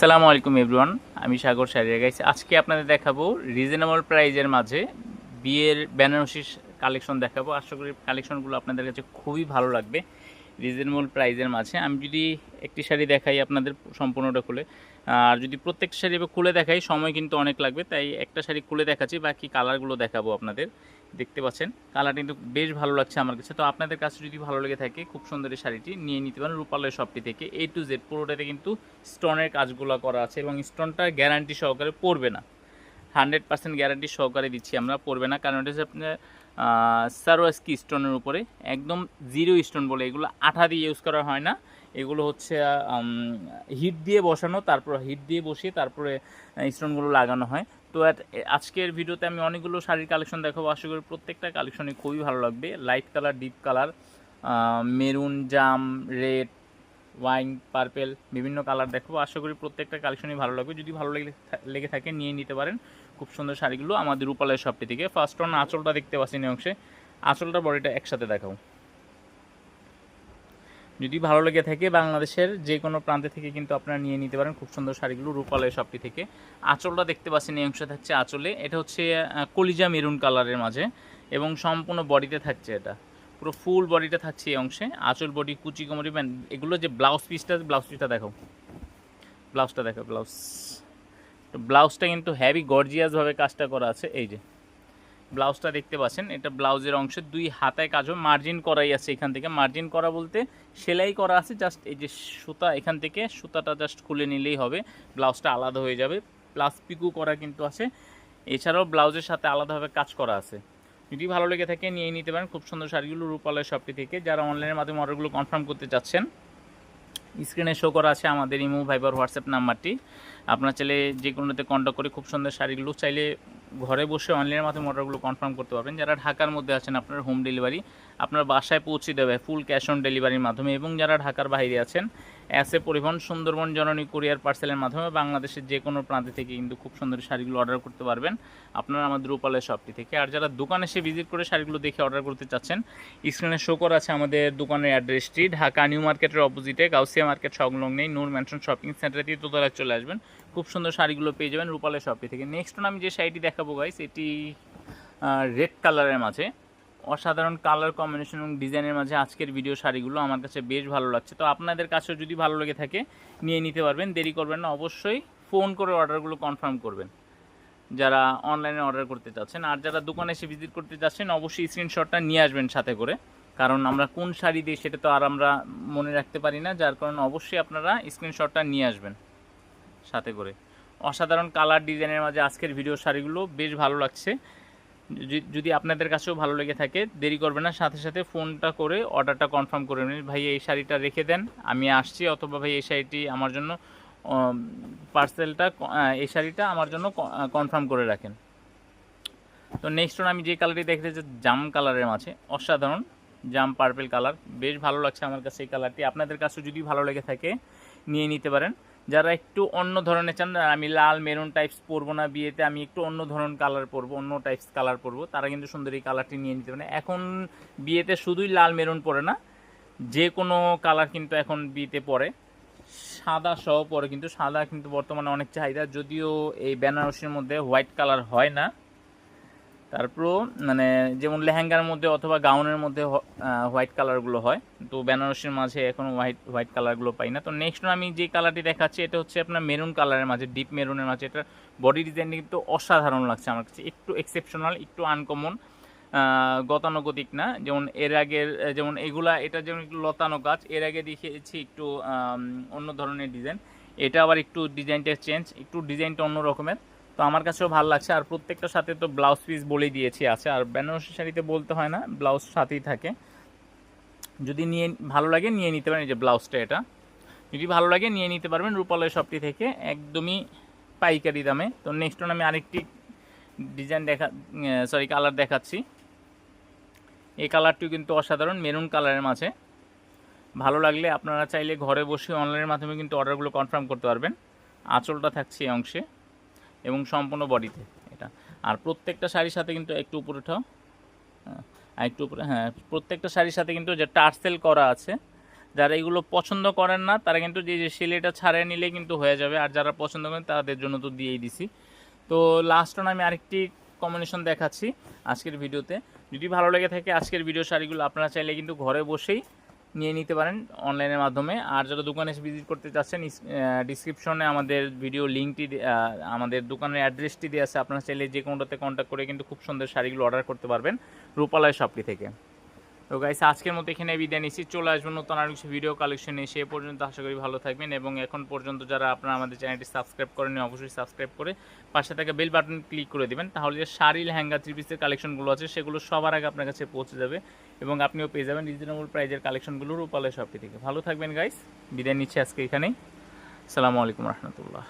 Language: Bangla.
সালামু আলাইকুম এভরিওয়ান, আমি সাগর সারিয়া গাইছি আজকে আপনাদের দেখাবো রিজনেবল প্রাইজের মাঝে বিয়ের বেনারসি কালেকশন দেখাবো। আশা করি কালেকশনগুলো আপনাদের কাছে খুবই ভালো লাগবে রিজনেবল প্রাইজের মাঝে। আমি যদি একটি শাড়ি দেখাই আপনাদের সম্পূর্ণটা খুলে। আর যদি প্রত্যেকটা শাড়ি এবার খুলে দেখাই, সময় কিন্তু অনেক লাগবে, তাই একটা শাড়ি খুলে দেখাচ্ছি, বাকি কালারগুলো দেখাবো আপনাদের। দেখতে পাচ্ছেন, কালার কিন্তু বেশ ভালো লাগছে আমার কাছে। তো আপনাদের কাছে যদি ভালো লেগে থাকে, খুব সুন্দর এই শাড়িটি, নিয়ে নিতে পারেন রূপালয় শপটি থেকে। এ টু জেড পুরোটাতে কিন্তু স্টোনের কাজগুলো করা আছে এবং স্টোনটা গ্যারান্টি সহকারে পড়বে না। হান্ড্রেড পার্সেন্ট গ্যারান্টি সহকারে দিচ্ছি আমরা পড়বে না। কারণ এটা হচ্ছে আপনার সারোয়াস্কি স্টোনের উপরে। একদম জিরো স্টোন বলে এগুলো আঠা দিয়ে ইউজ করা হয় না। এগুলো হচ্ছে হিট দিয়ে বসানো, তারপর হিট দিয়ে বসিয়ে তারপরে স্টোনগুলো লাগানো হয়। তো আজকের ভিডিওতে আমি অনেকগুলো শাড়ির কালেকশন দেখাবো। আশা করি প্রত্যেকটা কালেকশনই খুবই ভালো লাগবে। Light colour deep colour maroon জাম রেড ওয়াইন পার্পেল বিভিন্ন কালার দেখাবো। আশা করি প্রত্যেকটা কালেকশনই ভালো লাগবে। যদি ভালো লেগে লেগে থাকে, নিয়ে নিতে পারেন। খুব সুন্দর শাড়িগুলো আমাদের রূপালয় শপটি থেকে। ফার্স্ট অন আঁচলটা দেখতে পাচ্ছেন এই অংশে। আঁচলটা বডিটা একসাথে দেখাও। যদি ভালো লেগে থাকে বাংলাদেশের যে কোনো প্রান্তে থেকে কিন্তু আপনারা নিয়ে নিতে পারেন খুব সুন্দর শাড়িগুলো রূপালয় শপটি থেকে। আঁচলটা দেখতে পাচ্ছেন এই অংশে থাকছে আঁচলে। এটা হচ্ছে কলিজা মেরুন কালারের মাঝে এবং সম্পূর্ণ বডিতে থাকছে এটা। পুরো ফুল বডিটা থাকছে এই অংশে। আঁচল, বডি, কুচি, কোমরি, প্যান্ট, এগুলো যে ব্লাউজ পিসটা ব্লাউজ পিসটা দেখো ব্লাউজটা দেখো ব্লাউজ। তো ব্লাউজটা কিন্তু হ্যাভি গর্জিয়াসভাবে কাজটা করা আছে। এই যে, ব্লাউজটা দেখতে পাচ্ছেন, এটা ব্লাউজের অংশে দুই হাতায় কাজও মার্জিন করাই আছে এখান থেকে। মার্জিন করা বলতে সেলাই করা আছে জাস্ট এই যে সুতা, এখান থেকে সুতাটা জাস্ট খুলে নিলেই হবে, ব্লাউজটা আলাদা হয়ে যাবে। প্লাস পিকু করা কিন্তু আছে। এছাড়াও ব্লাউজের সাথে আলাদাভাবে কাজ করা আছে। যদি ভালো লেগে থাকে, নিয়ে নিতে পারেন। খুব সুন্দর শাড়িগুলো রূপালয় শপটি থেকে। যারা অনলাইনের মাধ্যমে অর্ডারগুলো কনফার্ম করতে চাচ্ছেন স্ক্রিনে শো করা আছে আমাদের ইমো ভাইবার হোয়াটসঅ্যাপ নাম্বারটি। আপনার চাইলে যে কোনোতে কন্ট্যাক্ট করে খুব সুন্দর শাড়িগুলো চাইলে ঘরে বসে অনলাইনের মাধ্যমে অর্ডারগুলো কনফার্ম করতে পারবেন। যারা ঢাকার মধ্যে আছেন, আপনার হোম ডেলিভারি আপনার বাসায় পৌঁছে দেবে ফুল ক্যাশ অন ডেলিভারির মাধ্যমে এবং যারা ঢাকার বাইরে আছেন অ্যাসে পরিবহন সুন্দরবন জননী কুরিয়ার পার্সেলের মাধ্যমে বাংলাদেশের যে কোনো প্রান্তে থেকে কিন্তু খুব সুন্দর শাড়িগুলো অর্ডার করতে পারবেন। আপনারা আমাদের রূপালয় শপটি থেকে। আর যারা দোকানে এসে ভিজিট করে শাড়িগুলো দেখে অর্ডার করতে চাচ্ছেন স্ক্রিনে শো করা আছে আমাদের দোকানের অ্যাড্রেসটি ঢাকা নিউ মার্কেটের অপোজিটে গাউসিয়া মার্কেট সংলগ্নেই নূর ম্যানশন শপিং সেন্টার দিয়ে দোতলায় চলে আসবেন। খুব সুন্দর শাড়িগুলো পেয়ে যাবেন রূপালয় শপটি থেকে। নেক্সট আমি যে শাড়িটি দেখাবো গাইস এটি রেড কালারের মাঝে। অসাধারণ কালার কম্বিনেশন এবং ডিজাইনের মাঝে আজকের ভিডিও শাড়িগুলো আমার কাছে বেশ ভালো লাগছে। তো আপনাদের কাছেও যদি ভালো লেগে থাকে, নিয়ে নিতে পারবেন, দেরি করবেন না। অবশ্যই ফোন করে অর্ডারগুলো কনফার্ম করবেন। যারা অনলাইনে অর্ডার করতে চাচ্ছেন, আর যারা দোকানে এসে ভিজিট করতে চাচ্ছেন, অবশ্যই স্ক্রিনশটটা নিয়ে আসবেন সাথে করে। কারণ আমরা কোন শাড়ি দিই সেটা তো আর আমরা মনে রাখতে পারি না। যার কারণে অবশ্যই আপনারা স্ক্রিনশটটা নিয়ে আসবেন। সাথে করে। অসাধারণ কালার ডিজাইনের মাঝে আজকের ভিডিও শাড়িগুলো বেশ ভালো লাগছে। যদি- আপনাদের কাছেও ভালো লেগে থাকে, দেরি করবে না। সাথে সাথে ফোনটা করে অর্ডারটা কনফার্ম করে নিন। ভাই, এই শাড়িটা রেখে দেন। আমি আসছি, অথবা ভাই, এই শাড়িটি আমার জন্য পার্সেলটা এই শাড়িটা আমার জন্য কনফার্ম করে রাখেন। তো নেক্সট ওন আমি যে কালারটি দেখতে জাম কালারের মাঝে। অসাধারণ জাম পার্পেল কালার বেশ ভালো লাগছে আমার কাছে এই কালারটি আপনাদের কাছে যদি ভালো লেগে থাকে, নিয়ে নিতে পারেন। যারা একটু অন্য ধরনের চান আমি লাল মেরুন টাইপস পরবো না বিয়েতে, আমি একটু অন্য ধরনের কালার পরবো, অন্য টাইপস কালার পরবো, তারা কিন্তু সুন্দর এই কালারটি নিয়ে নিতে পারে এখন বিয়েতে শুধুই লাল মেরুন পরে না, যে কোনো কালার কিন্তু এখন বিয়েতে পরে। সাদা সহ পরে, কিন্তু সাদা কিন্তু বর্তমানে অনেক চাহিদা, যদিও এই বেনারসির মধ্যে হোয়াইট কালার হয় না। তারপরও মানে যেমন লেহেঙ্গার মধ্যে অথবা গাউনের মধ্যে হোয়াইট কালারগুলো হয়, তো বেনারসির মাঝে এখন হোয়াইট হোয়াইট কালারগুলো পাই না। তো নেক্সট আমি যে কালারটি দেখাচ্ছি, এটা হচ্ছে আপনার মেরুন কালারের মাঝে ডিপ মেরুনের মাঝে। এটা বডি ডিজাইন কিন্তু অসাধারণ লাগছে আমার কাছে, একটু এক্সেপশনাল একটু আনকমন গতানুগতিক না। যেমন এর আগের যেমন এগুলা, এটা যেমন একটু লতানো গাছ, এর আগে দেখিয়েছি একটু অন্য ধরনের ডিজাইন এটা আবার একটু ডিজাইনটা চেঞ্জ একটু ডিজাইনটা অন্য রকমের তো আমার কাছেও ভালো লাগছে। আর প্রত্যেকটার সাথে তো ব্লাউজ পিস বলেই দিয়েছি আছে। আর বেনারসি শাড়িতে বলতে হয় না ব্লাউজ সাথেই থাকে। যদি নিয়ে, ভালো লাগে নিয়ে নিতে পারেন, এই যে ব্লাউজটা এটা। যদি ভালো লাগে নিয়ে নিতে পারবেন রূপালয় শপটি থেকে, একদমই পাইকারি দামে। তো নেক্সট আমি আরেকটি ডিজাইন দেখা সরি কালার দেখাচ্ছি। এই কালারটিও কিন্তু অসাধারণ মেরুন কালারের মাঝে। ভালো লাগলে আপনারা চাইলে ঘরে বসে অনলাইনের মাধ্যমে কিন্তু অর্ডারগুলো কনফার্ম করতে পারবেন। আঁচলটা থাকছে এই অংশে। এবং সম্পূর্ণ বডিতে এটা। আর প্রত্যেকটা শাড়ির সাথে কিন্তু একটু উপরে উঠাও। হ্যাঁ, আর একটু উপরে হ্যাঁ প্রত্যেকটা শাড়ির সাথে কিন্তু যে টার্সেল করা আছে যারা এগুলো পছন্দ করেন না তারা কিন্তু যে যে সেলেটা ছাড়িয়ে নিলে কিন্তু হয়ে যাবে। আর যারা পছন্দ করেন তাদের জন্য তো দিয়েই দিছি। তো লাস্ট অন আমি আরেকটি কম্বিনেশন দেখাচ্ছি আজকের ভিডিওতে। যদি ভালো লেগে থাকে আজকের ভিডিও শাড়িগুলো আপনারা চাইলে কিন্তু ঘরে বসেই নিয়ে নিতে পারেন অনলাইনের মাধ্যমে। আর যারা দোকানে এসে ভিজিট করতে চাচ্ছেন ডিসক্রিপশনে আমাদের ভিডিও লিঙ্কটি আমাদের দোকানের অ্যাড্রেসটি দিয়ে আছে। আপনারা চাইলে যে কোনোটাতে কন্ট্যাক্ট করে কিন্তু খুব সুন্দর শাড়িগুলো অর্ডার করতে পারবেন রূপালয় শপটি থেকে। তো গাইস আজকের মতো এখানে বিদায় নিচ্ছি। চলে আসবেন নতুন আরও কিছু ভিডিও কালেকশন এসে পর্যন্ত আশা করি ভালো থাকবেন এবং এখন পর্যন্ত যারা আপনারা আমাদের চ্যানেলটি সাবস্ক্রাইব করেন অবশ্যই সাবস্ক্রাইব করে পাশে থাকা বেল বাটন ক্লিক করে দিবেন। তাহলে যে শাড়ি লেহেঙ্গা থ্রি পিসের কালেকশনগুলো আছে, সেগুলো সবার আগে আপনার কাছে পৌঁছে যাবে এবং আপনিও পেয়ে যাবেন রিজনেবল প্রাইজের কালেকশনগুলো রূপালয় শপটি থেকে। ভালো থাকবেন গাইস বিদায় নিচ্ছি আজকে এখানেই। আসসালামু আলাইকুম রহমতুল্লাহ।